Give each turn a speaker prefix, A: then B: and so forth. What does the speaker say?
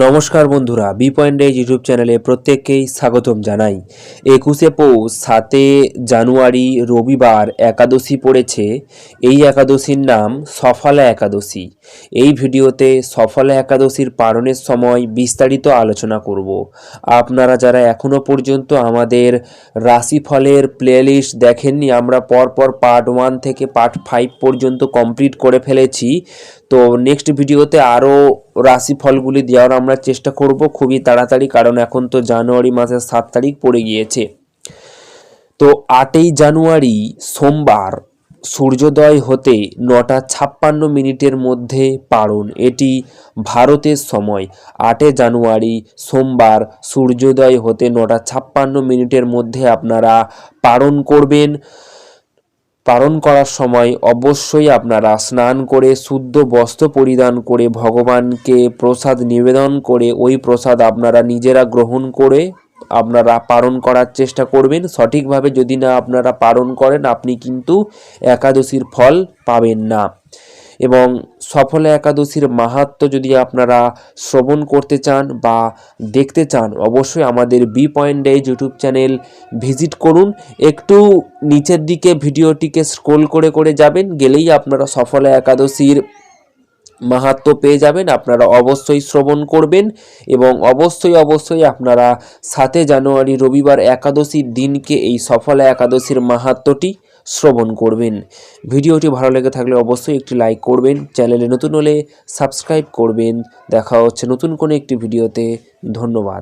A: নমস্কার বন্ধুরা B point days YouTube চ্যানেলে প্রত্যেককেই স্বাগতম জানাই। একুশে পৌষ, সাতে জানুয়ারি, রবিবার একাদশী পড়েছে। এই একাদশীর নাম সফলা একাদশী। এই ভিডিওতে সফলা একাদশীর পালনের সময় বিস্তারিত আলোচনা করব। আপনারা যারা এখনও পর্যন্ত আমাদের রাশিফলের প্লেলিস্ট দেখেননি, আমরা পরপর পার্ট ওয়ান থেকে পার্ট ফাইভ পর্যন্ত কমপ্লিট করে ফেলেছি। তো নেক্সট ভিডিওতে আরও রাশিফলগুলি দেওয়ার আমরা চেষ্টা করব খুবই তাড়াতাড়ি, কারণ এখন তো জানুয়ারি মাসের সাত তারিখ পড়ে গিয়েছে। তো আটই জানুয়ারি সোমবার সূর্যোদয় হতে নটা ছাপ্পান্ন মিনিটের মধ্যে পারণ এটি ভারতের সময়। আটে জানুয়ারি সোমবার সূর্যোদয় হতে নটা ছাপ্পান্ন মিনিটের মধ্যে আপনারা পারণ করবেন। পালন করার সময় অবশ্যই আপনারা স্নান করে শুদ্ধ বস্ত্র পরিধান করে ভগবানকে প্রসাদ নিবেদন করে ওই প্রসাদ আপনারা নিজেরা গ্রহণ করে আপনারা পালন করার চেষ্টা করবেন। সঠিকভাবে যদি না আপনারা পালন করেন, আপনি কিন্তু একাদশীর ফল পাবেন না। এবং সফল একাদশীর মাহাত্ম্য যদি আপনারা শ্রবণ করতে চান বা দেখতে চান, অবশ্যই আমাদের B point days YouTube channel visit করুন। একটু নিচের দিকে ভিডিওটিকে স্ক্রোল করে করে যাবেন, গেলেই আপনারা সফল একাদশীর মাহাত্ম পেয়ে যাবেন। আপনারা অবশ্যই শ্রবণ করবেন এবং অবশ্যই অবশ্যই আপনারা সাতে জানুয়ারি রবিবার একাদশীর দিনকে এই সফল একাদশীর মাহাত্মটি শ্রবণ করবেন। ভিডিওটি ভালো লেগে থাকলে অবশ্যই একটি লাইক করবেন। চ্যানেলে নতুন হলে সাবস্ক্রাইব করবেন। দেখা হচ্ছে নতুন কোনো একটি ভিডিওতে। ধন্যবাদ।